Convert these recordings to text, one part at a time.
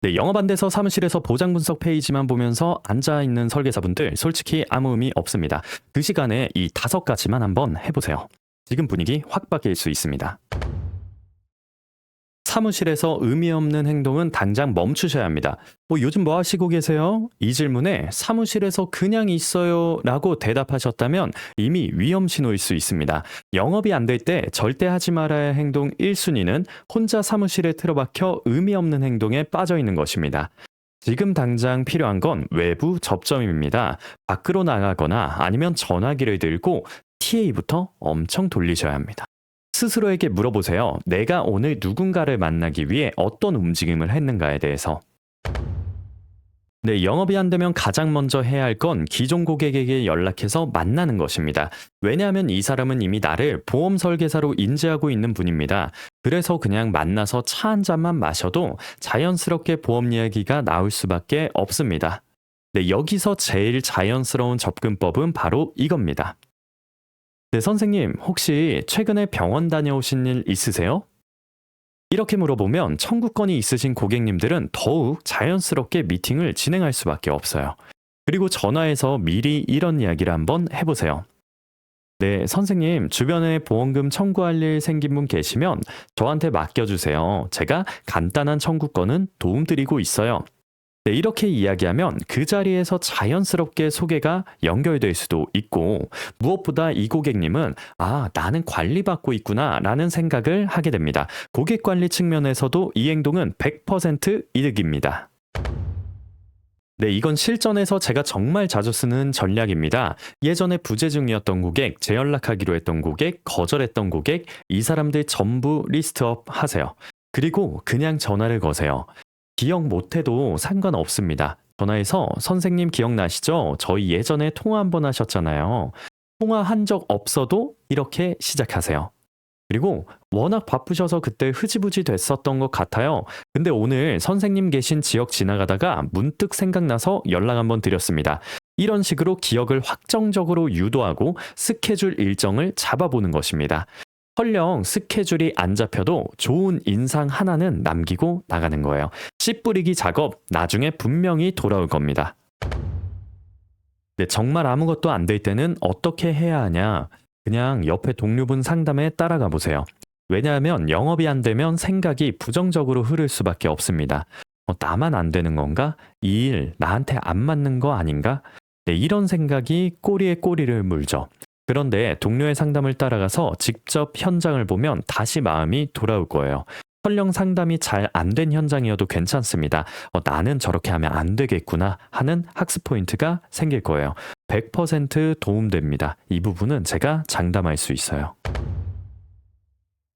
네, 영업 안 돼서 사무실에서 보장 분석 페이지만 보면서 앉아 있는 설계사분들 솔직히 아무 의미 없습니다. 그 시간에 이 다섯 가지만 한번 해보세요. 지금 분위기 확 바뀔 수 있습니다. 사무실에서 의미 없는 행동은 당장 멈추셔야 합니다. 뭐 요즘 뭐 하시고 계세요? 이 질문에 사무실에서 그냥 있어요 라고 대답하셨다면 이미 위험 신호일 수 있습니다. 영업이 안 될 때 절대 하지 말아야 할 행동 1순위는 혼자 사무실에 틀어박혀 의미 없는 행동에 빠져 있는 것입니다. 지금 당장 필요한 건 외부 접점입니다. 밖으로 나가거나 아니면 전화기를 들고 TA부터 엄청 돌리셔야 합니다. 스스로에게 물어보세요. 내가 오늘 누군가를 만나기 위해 어떤 움직임을 했는가에 대해서. 네, 영업이 안 되면 가장 먼저 해야 할 건 기존 고객에게 연락해서 만나는 것입니다. 왜냐하면 이 사람은 이미 나를 보험 설계사로 인지하고 있는 분입니다. 그래서 그냥 만나서 차 한 잔만 마셔도 자연스럽게 보험 이야기가 나올 수밖에 없습니다. 네, 여기서 제일 자연스러운 접근법은 바로 이겁니다. 네, 선생님, 혹시 최근에 병원 다녀오신 일 있으세요? 이렇게 물어보면 청구권이 있으신 고객님들은 더욱 자연스럽게 미팅을 진행할 수밖에 없어요. 그리고 전화해서 미리 이런 이야기를 한번 해보세요. 네, 선생님, 주변에 보험금 청구할 일 생긴 분 계시면 저한테 맡겨주세요. 제가 간단한 청구권은 도움드리고 있어요. 네, 이렇게 이야기하면 그 자리에서 자연스럽게 소개가 연결될 수도 있고, 무엇보다 이 고객님은, 아, 나는 관리받고 있구나, 라는 생각을 하게 됩니다. 고객 관리 측면에서도 이 행동은 100% 이득입니다. 네, 이건 실전에서 제가 정말 자주 쓰는 전략입니다. 예전에 부재중이었던 고객, 재연락하기로 했던 고객, 거절했던 고객, 이 사람들 전부 리스트업 하세요. 그리고 그냥 전화를 거세요. 기억 못해도 상관없습니다. 전화해서 선생님 기억나시죠? 저희 예전에 통화 한번 하셨잖아요. 통화한 적 없어도 이렇게 시작하세요. 그리고 워낙 바쁘셔서 그때 흐지부지 됐었던 것 같아요. 근데 오늘 선생님 계신 지역 지나가다가 문득 생각나서 연락 한번 드렸습니다. 이런 식으로 기억을 확정적으로 유도하고 스케줄 일정을 잡아보는 것입니다. 설령 스케줄이 안 잡혀도 좋은 인상 하나는 남기고 나가는 거예요. 씨 뿌리기 작업 나중에 분명히 돌아올 겁니다. 네, 정말 아무것도 안 될 때는 어떻게 해야 하냐? 그냥 옆에 동료분 상담에 따라가 보세요. 왜냐하면 영업이 안 되면 생각이 부정적으로 흐를 수밖에 없습니다. 어, 나만 안 되는 건가? 이 일 나한테 안 맞는 거 아닌가? 네, 이런 생각이 꼬리에 꼬리를 물죠. 그런데 동료의 상담을 따라가서 직접 현장을 보면 다시 마음이 돌아올 거예요. 설령 상담이 잘 안 된 현장이어도 괜찮습니다. 어, 나는 저렇게 하면 안 되겠구나 하는 학습 포인트가 생길 거예요. 100% 도움됩니다. 이 부분은 제가 장담할 수 있어요.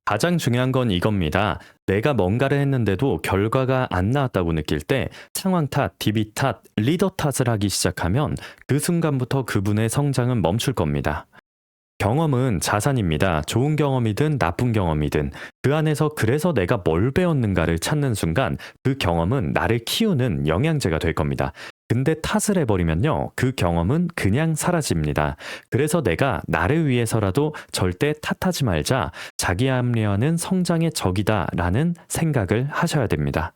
가장 중요한 건 이겁니다. 내가 뭔가를 했는데도 결과가 안 나왔다고 느낄 때 상황 탓, DB 탓, 리더 탓을 하기 시작하면 그 순간부터 그분의 성장은 멈출 겁니다. 경험은 자산입니다. 좋은 경험이든 나쁜 경험이든 그 안에서 그래서 내가 뭘 배웠는가를 찾는 순간 그 경험은 나를 키우는 영양제가 될 겁니다. 근데 탓을 해버리면요. 그 경험은 그냥 사라집니다. 그래서 내가 나를 위해서라도 절대 탓하지 말자. 자기 합리화는 성장의 적이다. 라는 생각을 하셔야 됩니다.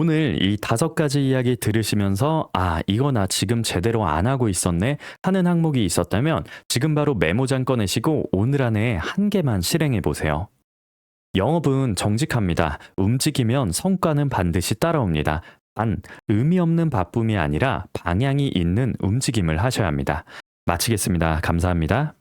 오늘 이 다섯 가지 이야기 들으시면서 아, 이거 나 지금 제대로 안 하고 있었네 하는 항목이 있었다면 지금 바로 메모장 꺼내시고 오늘 안에 한 개만 실행해 보세요. 영업은 정직합니다. 움직이면 성과는 반드시 따라옵니다. 단, 의미 없는 바쁨이 아니라 방향이 있는 움직임을 하셔야 합니다. 마치겠습니다. 감사합니다.